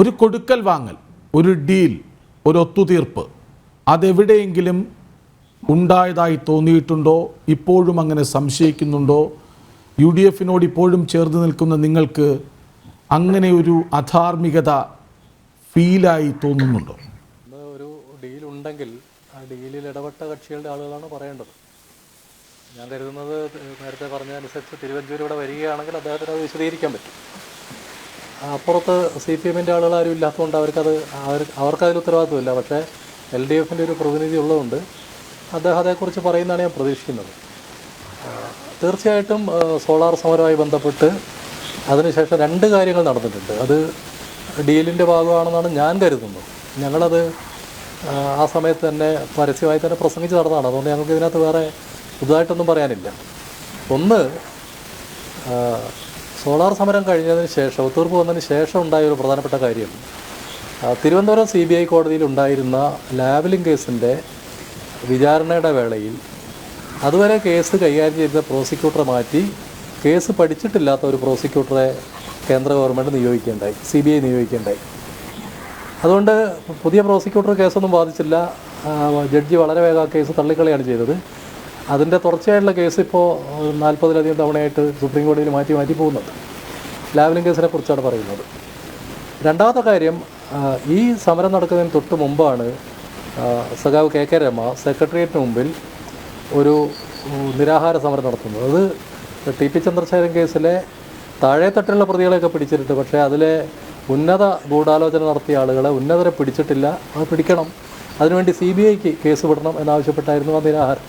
ഒരു കൊടുക്കൽ വാങ്ങൽ ഒരു ഡീൽ ഒരു ഒത്തുതീർപ്പ് അതെവിടെയെങ്കിലും ഉണ്ടായതായി തോന്നിയിട്ടുണ്ടോ? ഇപ്പോഴും അങ്ങനെ സംശയിക്കുന്നുണ്ടോ? യു ഡി എഫിനോട് ഇപ്പോഴും ചേർന്ന് നിൽക്കുന്ന നിങ്ങൾക്ക് അങ്ങനെ ഒരു അധാർമികത ഫീലായി തോന്നുന്നുണ്ടോ? ഒരു ഡീൽ ഉണ്ടെങ്കിൽ ആ ഡീലിൽ ഇടപെട്ട കക്ഷികളുടെ ആളുകളാണ് പറയേണ്ടത്. ഞാൻ കരുതുന്നത് നേരത്തെ പറഞ്ഞ അനുസരിച്ച് തിരുവഞ്ചൂർ ഇവിടെ വരികയാണെങ്കിൽ അദ്ദേഹത്തിന് അത് വിശദീകരിക്കാൻ പറ്റും. അപ്പുറത്ത് സി പി എമ്മിന്റെ ആളുകൾ ആരും ഇല്ലാത്തതുകൊണ്ട് അവർക്കത് അവർ അവർക്കതിൽ ഉത്തരവാദിത്വമില്ല. പക്ഷേ എൽ ഡി എഫിന്റെ ഒരു പ്രതിനിധി ഉള്ളതുകൊണ്ട് അദ്ദേഹം അതേക്കുറിച്ച് പറയുന്നതാണ് ഞാൻ പ്രതീക്ഷിക്കുന്നത്. തീർച്ചയായിട്ടും സോളാർ സമരവുമായി ബന്ധപ്പെട്ട് അതിനുശേഷം രണ്ട് കാര്യങ്ങൾ നടന്നിട്ടുണ്ട്. അത് ഡീലിന്റെ ഭാഗമാണെന്നാണ് ഞാൻ കരുതുന്നത്. ഞങ്ങളത് ആ, സമയത്ത് തന്നെ പരസ്യമായി തന്നെ പ്രസംഗിച്ച് നടന്നതാണ്. അതുകൊണ്ട് ഞങ്ങൾക്ക് ഇതിനകത്ത് വേറെ പുതുതായിട്ടൊന്നും പറയാനില്ല. ഒന്ന് സോളാർ സമരം കഴിഞ്ഞതിന് ശേഷം ഒത്തീർപ്പ് വന്നതിന് ശേഷം ഉണ്ടായ ഒരു പ്രധാനപ്പെട്ട കാര്യം. തിരുവനന്തപുരം സി ബി ഐ കോടതിയിൽ ഉണ്ടായിരുന്ന ലാവലിംഗ് കേസിന്റെ വിചാരണയുടെ വേളയിൽ അതുവരെ കേസ് കൈകാര്യം ചെയ്ത പ്രോസിക്യൂട്ടറെ മാറ്റി കേസ് പഠിച്ചിട്ടില്ലാത്ത ഒരു പ്രോസിക്യൂട്ടറെ കേന്ദ്ര ഗവൺമെന്റ് നിയോഗിക്കുകയുണ്ടായി സി ബി ഐ നിയോഗിക്കുകയുണ്ടായി അതുകൊണ്ട് പുതിയ പ്രോസിക്യൂട്ടർ കേസൊന്നും ബാധിച്ചില്ല. ജഡ്ജി വളരെ വേഗം കേസ് തള്ളിക്കളയാണ് ചെയ്തത്. അതിന്റെ തുടർച്ചയായിട്ടുള്ള കേസ് ഇപ്പോൾ നാൽപ്പതിലധികം തവണയായിട്ട് സുപ്രീം കോടതിയിൽ മാറ്റി മാറ്റി പോകുന്നുണ്ട്. ലാവലിംഗ് കേസിനെ കുറിച്ചാണ് പറയുന്നത്. രണ്ടാമത്തെ കാര്യം ഈ സമരം നടക്കുന്നതിന് തൊട്ട് മുമ്പാണ് സഖാവ് കെ കെ രമ സെക്രട്ടേറിയറ്റിന് മുമ്പിൽ ഒരു നിരാഹാര സമരം നടത്തുന്നത്. അത് ടി പി ചന്ദ്രശേഖരൻ കേസിലെ താഴെത്തട്ടിലുള്ള പ്രതികളെയൊക്കെ പിടിച്ചിട്ടുണ്ട്. പക്ഷേ അതിലെ ഉന്നത ഗൂഢാലോചന നടത്തിയ ആളുകളെ ഉന്നതരെ പിടിച്ചിട്ടില്ല. അത് പിടിക്കണം. അതിനുവേണ്ടി സി ബി ഐക്ക് കേസ് വിടണം എന്നാവശ്യപ്പെട്ടായിരുന്നു ആ നിരാഹാരം.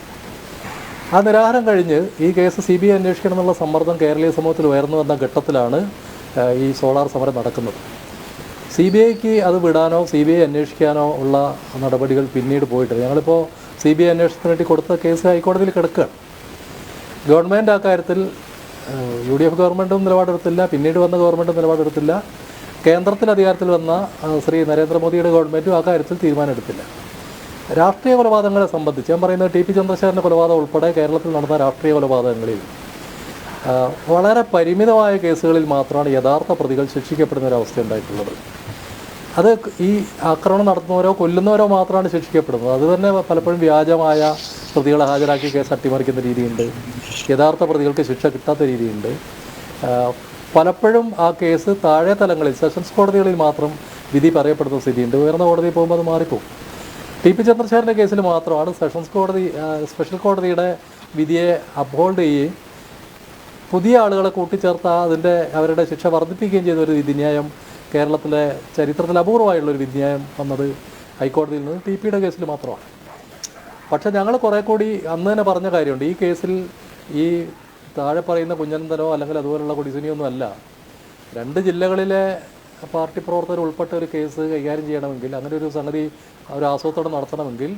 ആ നിരാഹാരം കഴിഞ്ഞ് ഈ കേസ് സി ബി ഐ അന്വേഷിക്കണം എന്നുള്ള സമ്മർദ്ദം കേരളീയ സമൂഹത്തിൽ ഉയർന്നു വന്ന ഘട്ടത്തിലാണ് ഈ സോളാർ സമരം നടക്കുന്നത്. സി ബി ഐക്ക് അത് വിടാനോ സി ബി ഐ അന്വേഷിക്കാനോ ഉള്ള നടപടികൾ പിന്നീട് പോയിട്ടില്ല. ഞങ്ങളിപ്പോൾ സി ബി ഐ അന്വേഷണത്തിന് വേണ്ടി കൊടുത്ത കേസ് ഹൈക്കോടതിയിൽ കിടക്കുകയാണ്. ഗവൺമെന്റ് ആ കാര്യത്തിൽ യു ഡി എഫ് ഗവൺമെന്റും നിലപാടെടുത്തില്ല പിന്നീട് വന്ന ഗവൺമെന്റും നിലപാടെടുത്തില്ല. കേന്ദ്രത്തിൽ അധികാരത്തിൽ വന്ന ശ്രീ നരേന്ദ്രമോദിയുടെ ഗവൺമെന്റും ആ കാര്യത്തിൽ തീരുമാനമെടുത്തില്ല. രാഷ്ട്രീയ കൊലപാതകങ്ങളെ സംബന്ധിച്ച് ഞാൻ പറയുന്നത് ടി പി ചന്ദ്രശേഖരന്റെ കൊലപാതകം ഉൾപ്പെടെ കേരളത്തിൽ നടന്ന രാഷ്ട്രീയ കൊലപാതകങ്ങളിൽ വളരെ പരിമിതമായ കേസുകളിൽ മാത്രമാണ് യഥാർത്ഥ പ്രതികൾ ശിക്ഷിക്കപ്പെടുന്ന ഒരു അവസ്ഥ ഉണ്ടായിട്ടുള്ളത്. അത് ഈ ആക്രമണം നടത്തുന്നവരോ കൊല്ലുന്നവരോ മാത്രമാണ് ശിക്ഷിക്കപ്പെടുന്നത്. അത് തന്നെ പലപ്പോഴും വ്യാജമായ പ്രതികളെ ഹാജരാക്കി കേസ് അട്ടിമറിക്കുന്ന രീതിയുണ്ട്. യഥാർത്ഥ പ്രതികൾക്ക് ശിക്ഷ കിട്ടാത്ത രീതിയുണ്ട്. പലപ്പോഴും ആ കേസ് താഴെ തലങ്ങളിൽ സെഷൻസ് കോടതികളിൽ മാത്രം വിധി പറയപ്പെടുന്ന സ്ഥിതിയുണ്ട്. ഉയർന്ന കോടതിയിൽ പോകുമ്പോൾ അത് മാറിപ്പോകും. ടി പി ചന്ദ്രശേഖരന്റെ കേസിൽ മാത്രമാണ് സെഷൻസ് കോടതി സ്പെഷ്യൽ കോടതിയുടെ വിധിയെ അപ്ഹോൾഡ് ചെയ്യുകയും പുതിയ ആളുകളെ കൂട്ടിച്ചേർത്ത അതിന്റെ അവരുടെ ശിക്ഷ വർദ്ധിപ്പിക്കുകയും ചെയ്ത ഒരു വിധിന്യായം കേരളത്തിലെ ചരിത്രത്തിൽ അപൂർവമായുള്ളൊരു വിധിന്യായം വന്നത് ഹൈക്കോടതിയിൽ നിന്ന് ടി പിയുടെ കേസിൽ മാത്രമാണ്. പക്ഷേ ഞങ്ങൾ കുറേ കൂടി അന്ന് തന്നെ പറഞ്ഞ കാര്യമുണ്ട്. ഈ കേസിൽ ഈ താഴെ പറയുന്ന കുഞ്ഞനന്തനോ അല്ലെങ്കിൽ അതുപോലുള്ള കുടിസിനിയൊന്നും അല്ല. രണ്ട് ജില്ലകളിലെ പാർട്ടി പ്രവർത്തകർ ഉൾപ്പെട്ട ഒരു കേസ് കൈകാര്യം ചെയ്യണമെങ്കിൽ അങ്ങനെ ഒരു സംഗതി ഒരു ആസൂത്രണം നടത്തണമെങ്കിൽ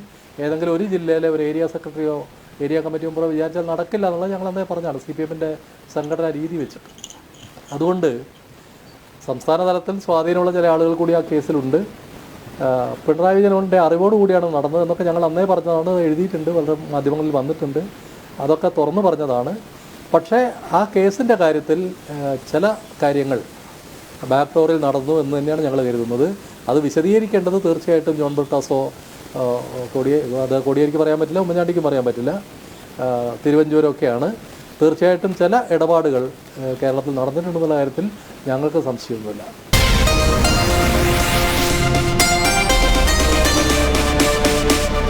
ഏതെങ്കിലും ഒരു ജില്ലയിലെ ഒരു ഏരിയ സെക്രട്ടറിയോ ഏരിയ കമ്മിറ്റി മെമ്പറോ വിചാരിച്ചാൽ നടക്കില്ല എന്നുള്ളത് ഞങ്ങൾ അന്നേ പറഞ്ഞാണ് സി പി എമ്മിന്റെ സംഘടനാ രീതി വെച്ചിട്ട് അതുകൊണ്ട് സംസ്ഥാന തലത്തിൽ സ്വാധീനമുള്ള ചില ആളുകൾ കൂടി ആ കേസിലുണ്ട്. പിണറായി വിജയനുടെ അറിവോട് കൂടിയാണ് നടന്നത് എന്നൊക്കെ ഞങ്ങൾ അന്നേ പറഞ്ഞതാണ് എഴുതിയിട്ടുണ്ട് വളരെ മാധ്യമങ്ങളിൽ വന്നിട്ടുണ്ട്. അതൊക്കെ തുറന്നു പറഞ്ഞതാണ്. പക്ഷേ ആ കേസിന്റെ കാര്യത്തിൽ ചില കാര്യങ്ങൾ ബാക്ക് ഡോറിൽ നടന്നു എന്ന് തന്നെയാണ് ഞങ്ങൾ കരുതുന്നത്. അത് വിശദീകരിക്കേണ്ടത് തീർച്ചയായിട്ടും ജോൺ ബ്രിട്ടാസോ കൊടിയേ അത് കോടിയേരിക്ക് പറയാൻ പറ്റില്ല ഉമ്മൻചാണ്ടിക്കും പറയാൻ പറ്റില്ല. തിരുവഞ്ചൂരൊക്കെയാണ് തീർച്ചയായിട്ടും ചില ഇടപാടുകൾ കേരളത്തിൽ നടന്നിട്ടുണ്ടെന്നുള്ള കാര്യത്തിൽ ഞങ്ങൾക്ക് സംശയമൊന്നുമില്ല.